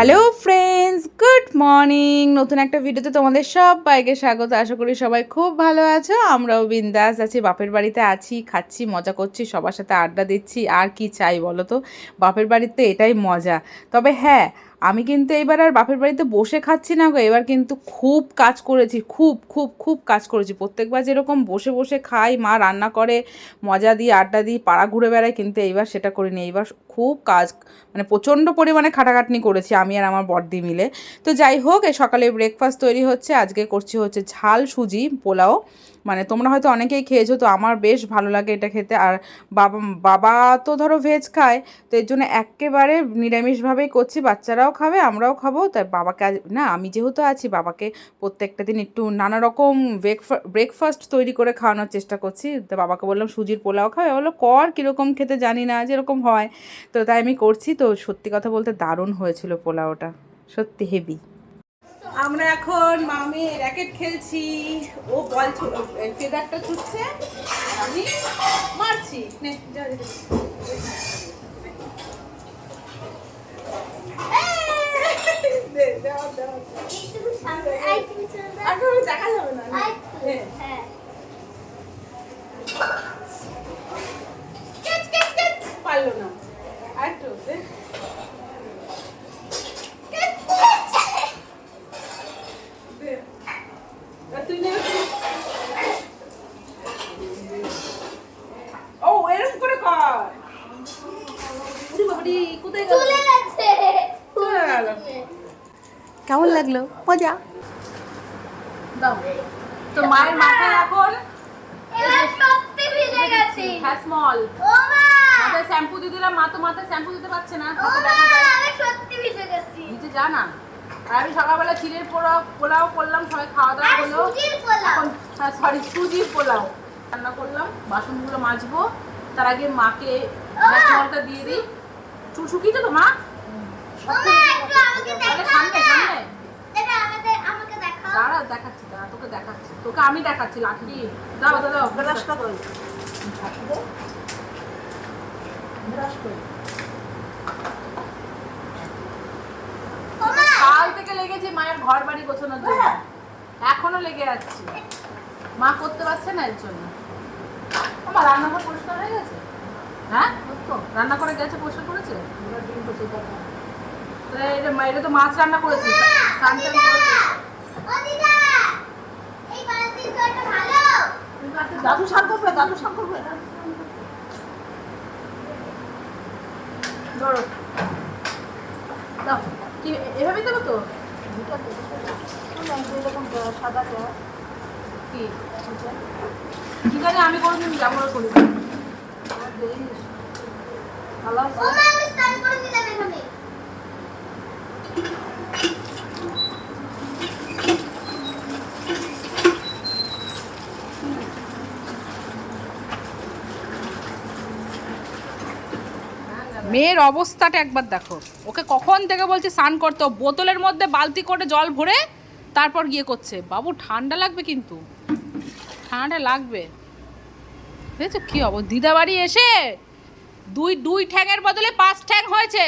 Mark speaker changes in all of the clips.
Speaker 1: Hello friends good morning নতুন একটা ভিডিওতে তোমাদের সবাইকে স্বাগত। আশা করি সবাই খুব ভালো আছো। আমরাও বিন্দাস আছি। বাপের বাড়িতে আছি, খাচ্ছি, মজা করছি, সবার সাথে আড্ডা দিচ্ছি। আর কি চাই বলো তো? বাপের বাড়িতে এটাই মজা। তবে হ্যাঁ আমি কিন্তু এবার আর বাপের বাড়িতে বসে খাচ্ছি না গো। এবার কিন্তু খুব কাজ করেছি, খুব খুব খুব কাজ করেছি। প্রত্যেকবার যেরকম বসে বসে খাই, মা রান্না করে, মজা দিয়ে আড্ডা দিই, পাড়া ঘুরে বেড়াই, কিন্তু এইবার সেটা করিনি। এইবার খুব কাজ মানে প্রচণ্ড পরিমাণে খাটাখাটনি করেছি আমি আর আমার বড়দি মিলে। তো যাই হোক, এই সকালে ব্রেকফাস্ট তৈরি হচ্ছে, আজকে করছি হচ্ছে ঝাল সুজি, পোলাও। মানে তোমরা হয়তো অনেকেই খেয়েছো, তো আমার বেশ ভালো লাগে এটা খেতে। আর বাবা বাবা তো ধরো ভেজ খায়, তো এর জন্য একেবারে নিরামিষভাবেই করছি। বাচ্চারাও খাবে, আমরাও খাব। তাই বাবাকে না, আমি যেহেতু আছি, বাবাকে প্রত্যেকটা দিন একটু নানা রকম ব্রেকফাস্ট তৈরি করে খাওয়ানোর চেষ্টা করছি। তো বাবাকে বললাম, সুজির পোলাও খাবে? বলল, কর, কীরকম খেতে জানি না, যেরকম হয়। তো তাই আমি করছি। তো সত্যি কথা বলতে দারুণ হয়েছিল পোলাওটা। সত্যি হেভি। আমরা এখন মামি র্যাকেট খেলছি। ও বল ফেদারটা ছুটছে। আমি মারছি। দেখা যাবে না। পারল না। ও এরকম করে কর কোথায় কেমন লাগল? মজা? তো মায়ের মাথায় এখন স্মল শ্যাম্পু দিয়ে দিলাম। মা তো মাথায় শ্যাম্পু দিতে পারছে না। তোকে দেখা যায়। নিচে যা না। আর আমি সকালবেলা চিড়ের পোলাও পোলাও করলাম সবাই খাওয়া দাওয়া হলো। হ্যাঁ সরি সুজির পোলাও। রান্না করলাম বাসনগুলো মাজবো। তার আগে মাকে স্মলটা দিয়ে দিই। চুল শুকিয়েছে তো মা? আরে সামনে সামনে। দাঁড়া দেখাচ্ছি দাঁড়া তোকে দেখাচ্ছি। তোকে আমি দেখাচ্ছি লাঠি। দাও দাও দাও ব্রাশ করো কাল থেকে লেগেছে মায়ের ঘর বাড়ি গোছানোর জন্য। এখনও লেগে যাচ্ছে মা করতে পারছে না এর জন্য। আমার রান্নাঘর পরিষ্কার হয়ে গেছে? হ্যাঁ রান্না করে গেছে পরিষ্কার করেছে? এটা তো মাছ রান্না করেছে। দাদু! শাক করবে দাদু করবে ধরো। কি এভাবেই দেবো তো? কি? ঠিক আছে আমি কোনোদিন যাব করি ভালো আছে? মেয়ের অবস্থাটা একবার দেখো। ওকে কখন থেকে বলছে, স্নান করতে বোতলের মধ্যে বালতি করে জল ভরে তারপর গিয়ে করছে। বাবু, ঠান্ডা লাগবে কিন্তু। ঠান্ডা লাগবে। বুঝেছ কী হব দিদা বাড়ি এসে দুই দুই ঠ্যাঙের বদলে পাঁচ ঠ্যাং হয়েছে।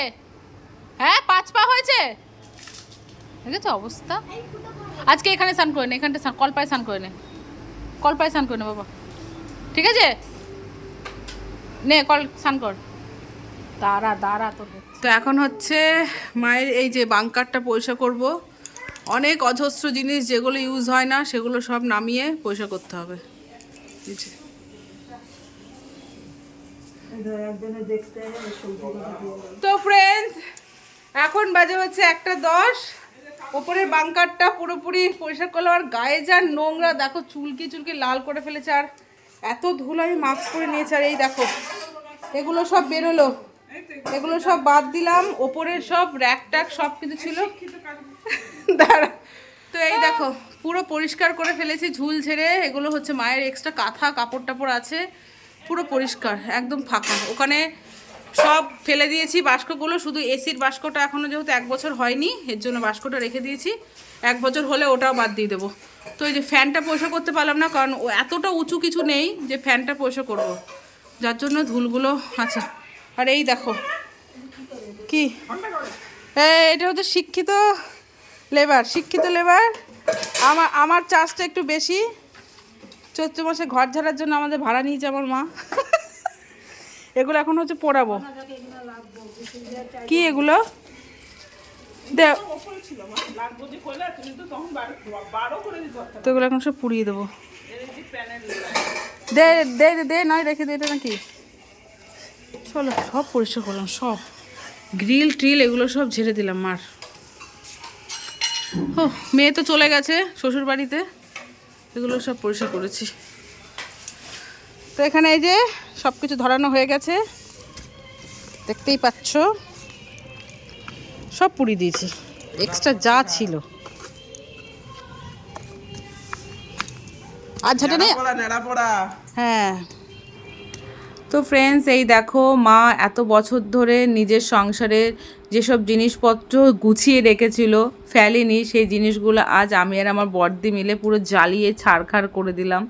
Speaker 1: হ্যাঁ পাঁচ পা হয়েছে? দেখেছ অবস্থা? আজকে এখানে স্নান করে নে, এখানটা স্নান, কলপায় স্নান করে নে। কলপায় স্নান করে নে বাবা। ঠিক আছে? নে, কল, স্নান কর। দাঁড়া দাঁড়া তোর তো এখন হচ্ছে মায়ের এই যে বাংকারটা পয়সা করব। অনেক অজস্র জিনিস যেগুলো ইউজ হয় না, সেগুলো সব নামিয়ে পয়সা করতে হবে। তো ফ্রেন্ডস এখন বাজে হচ্ছে একটা দশ। ওপরের বাংকারটা পুরোপুরি পরিষ্কার করল, আর গায়ে যা নোংরা, দেখো চুলকি চুলকি লাল করে ফেলেছে, আর এত ধুলো আমি মাস্ক করে নিয়েছি, আর এই দেখো, এগুলো সব বেরোলো। এগুলো সব বাদ দিলাম, ওপরের সব র্যাক ট্যাক সব কিছু ছিল। দাঁড়া। তো এই দেখো, পুরো পরিষ্কার করে ফেলেছি ঝুল ছেড়ে, এগুলো হচ্ছে মায়ের এক্সট্রা কাঁথা কাপড় টাপড় আছে, পুরো পরিষ্কার, একদম ফাঁকা। ওখানে সব ফেলে দিয়েছি বাস্কগুলো শুধু এসির বাস্কটা এখনও যেহেতু এক বছর হয়নি, এর জন্য বাস্কটা রেখে দিয়েছি। এক বছর হলে ওটাও বাদ দিয়ে দেবো। তো এই যে ফ্যানটা পয়সা করতে পারলাম না, কারণ এতটা উঁচু কিছু নেই যে ফ্যানটা পয়সা করব। যার জন্য ধুলগুলো আছে আর এই দেখো। কি? এটা হচ্ছে শিক্ষিত লেবার শিক্ষিত লেবার। আমার আমার চার্জটা একটু বেশি। চৈত্র মাসে ঘর ঝাড়ার জন্য আমাদের ভাড়া নিয়েছে আমার মা। এগুলো এখন হচ্ছে পোড়াবো। কি এগুলো? তো এগুলো এখন সব পুড়িয়ে দেবো। দে দে দে, দে নয় রেখে দে এটা নাকি? চলো সব পরিষ্কার করলাম সব। গ্রিল ট্রিল এগুলো সব ঝেড়ে দিলাম মার। ও মেয়ে তো চলে গেছে শ্বশুর বাড়িতে এগুলো সব পরিষ্কার করেছি। তো এখানে এই যে সব কিছু ধরানো হয়ে গেছে। দেখতেই পাচ্ছ। সব পুড়িয়ে দিয়েছি। এক্সট্রা যা ছিল। আর ঝাঁটা নেই?
Speaker 2: পড়া
Speaker 1: হ্যাঁ। তো ফ্রেন্ডস এই দেখো, মা এত বছর ধরে নিজের সংসারে যেসব জিনিসপত্র গুছিয়ে রেখেছিল, ফেলেনি, সেই জিনিসগুলো আজ আমি আর আমার বর্দি মিলে পুরো জ্বালিয়ে ছাড়খাড় করে দিলাম।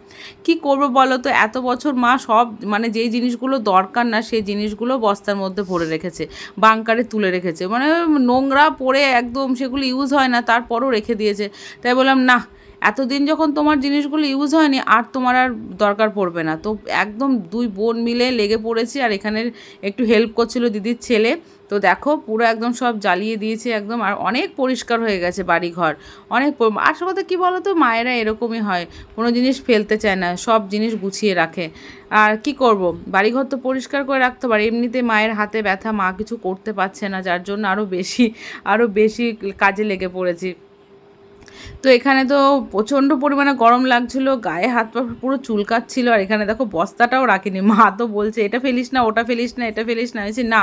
Speaker 1: কি করব বলো তো? এত বছর মা সব মানে যেই জিনিসগুলো দরকার না, সেই জিনিসগুলো বস্তার মধ্যে ভরে রেখেছে বাংকারে তুলে রেখেছে। মানে নোংরা পড়ে একদম, সেগুলো ইউজ হয় না, তারপরও রেখে দিয়েছে। তাই বললাম, না এতদিন যখন তোমার জিনিসগুলো ইউজ হয়নি, আর তোমার আর দরকার পড়বে না। তো একদম দুই বোন মিলে লেগে পড়েছি, আর এখানে একটু হেল্প করছিল দিদির ছেলে। তো দেখো, পুরো একদম সব জ্বালিয়ে দিয়েছে একদম, আর অনেক পরিষ্কার হয়ে গেছে বাড়িঘর। অনেক আসল কথা কী বলো তো মায়েরা এরকমই হয়। কোনো জিনিস ফেলতে চায় না, সব জিনিস গুছিয়ে রাখে। আর কি করব? বাড়িঘর তো পরিষ্কার করে রাখতে পারে। এমনিতে মায়ের হাতে ব্যথা, মা কিছু করতে পারছে না, যার জন্য আরও বেশি আরও বেশি কাজে লেগে পড়েছি। তো এখানে তো প্রচণ্ড পরিমাণে গরম লাগছিল, গায়ে হাত পা পুরো চুলকাচ্ছিল, আর এখানে দেখো বস্তাটাও রাখিনি। মা তো বলছে, এটা ফেলিস না, ওটা ফেলিস না, এটা ফেলিস না। বলছি, না,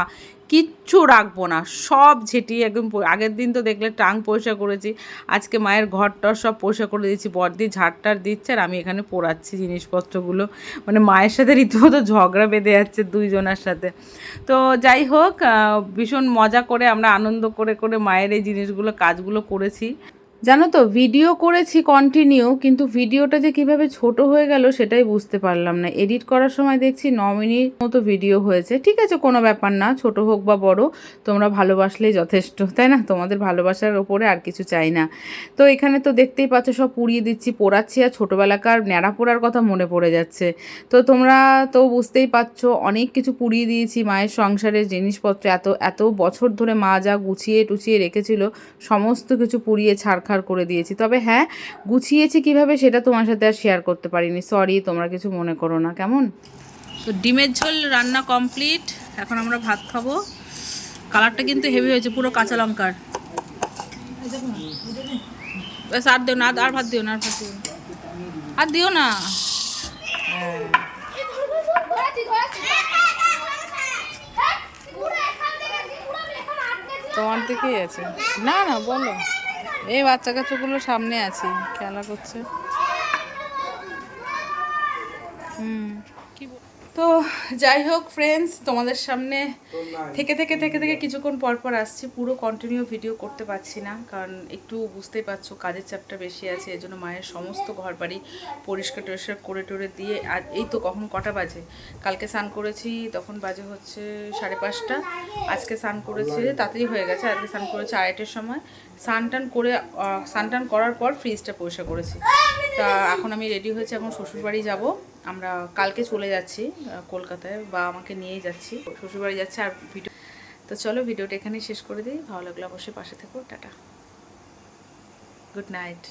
Speaker 1: কিচ্ছু রাখব না, সব ঝেঁটিয়ে একদম আগের দিন তো দেখলে টাং পরিষ্কার করেছি, আজকে মায়ের ঘরটর সব পরিষ্কার করে দিয়েছি, বর্দি ঝাড়টার দিচ্ছে, আর আমি এখানে পোড়াচ্ছি জিনিসপত্রগুলো। মানে মায়ের সাথে রীতিমতো ঝগড়া বেঁধে যাচ্ছে দুইজনের সাথে। তো যাই হোক ভীষণ মজা করে আমরা আনন্দ করে করে মায়ের এই জিনিসগুলো, কাজগুলো করেছি। জানো তো ভিডিও করেছি কন্টিনিউ কিন্তু ভিডিওটা যে কীভাবে ছোট হয়ে গেল সেটাই বুঝতে পারলাম না। এডিট করার সময় দেখছি ন মিনিট মতো ভিডিও হয়েছে। ঠিক আছে, কোনো ব্যাপার না, ছোট হোক বা বড়, তোমরা ভালোবাসলেই যথেষ্ট, তাই না? তোমাদের ভালোবাসার ওপরে আর কিছু চাই না। তো এখানে তো দেখতেই পাচ্ছ, সব পুড়িয়ে দিচ্ছি, পোড়াচ্ছি, আর ছোটোবেলাকার ন্যাড়া পোড়ার কথা মনে পড়ে যাচ্ছে। তো তোমরা তো বুঝতেই পারছ অনেক কিছু পুড়িয়ে দিয়েছি, মায়ের সংসারের জিনিসপত্র, এত এত বছর ধরে মা যা গুছিয়ে টুছিয়ে রেখেছিল, সমস্ত কিছু পুড়িয়ে ছাড়খাড় করে দিয়েছি। তবে হ্যাঁ গুছিয়েছি কীভাবে সেটা তোমার সাথে আর শেয়ার করতে পারিনি। সরি তোমরা কিছু মনে করো না। কেমন? তো ডিমের ঝোল রান্না কমপ্লিট এখন আমরা ভাত খাব। কালারটা কিন্তু হেভি হয়েছে পুরো কাঁচা লঙ্কার। ব্যাস আর দিও না আর- আর ভাত দিও না আর ভাত দিও না। আর দিও না। তোমার দিকেই আছে। না না বলো। এই বাচ্চা কাচ্চাগুলো সামনে আছে খেলা করছে। হুম। তো যাই হোক ফ্রেন্ডস তোমাদের সামনে থেকে থেকে থেকে থেকে কিছুক্ষণ পর পর আসছি। পুরো কন্টিনিউ ভিডিও করতে পারছি না কারণ একটু বুঝতেই পারছ কাজের চাপটা বেশি আছে এজন্য মায়ের সমস্ত ঘর বাড়ি পরিষ্কার টরিষ্কার করে টরে দিয়ে আর এই তো কখন কটা বাজে? কালকে স্নান করেছি তখন বাজে হচ্ছে সাড়ে পাঁচটা। আজকে স্নান করেছি তাড়াতাড়ি হয়ে গেছে আজকে স্নান করেছি আড়াইটের সময়। স্নান টান করে স্নান টান করার পর ফ্রিজটা পরিষ্কার করেছি। তা এখন আমি রেডি হয়েছি এখন শ্বশুরবাড়ি যাব। আমরা কালকে চলে যাচ্ছি কলকাতায়, বা আমাকে নিয়েই যাচ্ছি। শ্বশুরবাড়ি যাচ্ছে আর ভিডিও তো চলো ভিডিওটা এখানেই শেষ করে দিই। ভালো লাগলে অবশ্যই পাশে থেকো। টাটা। Good night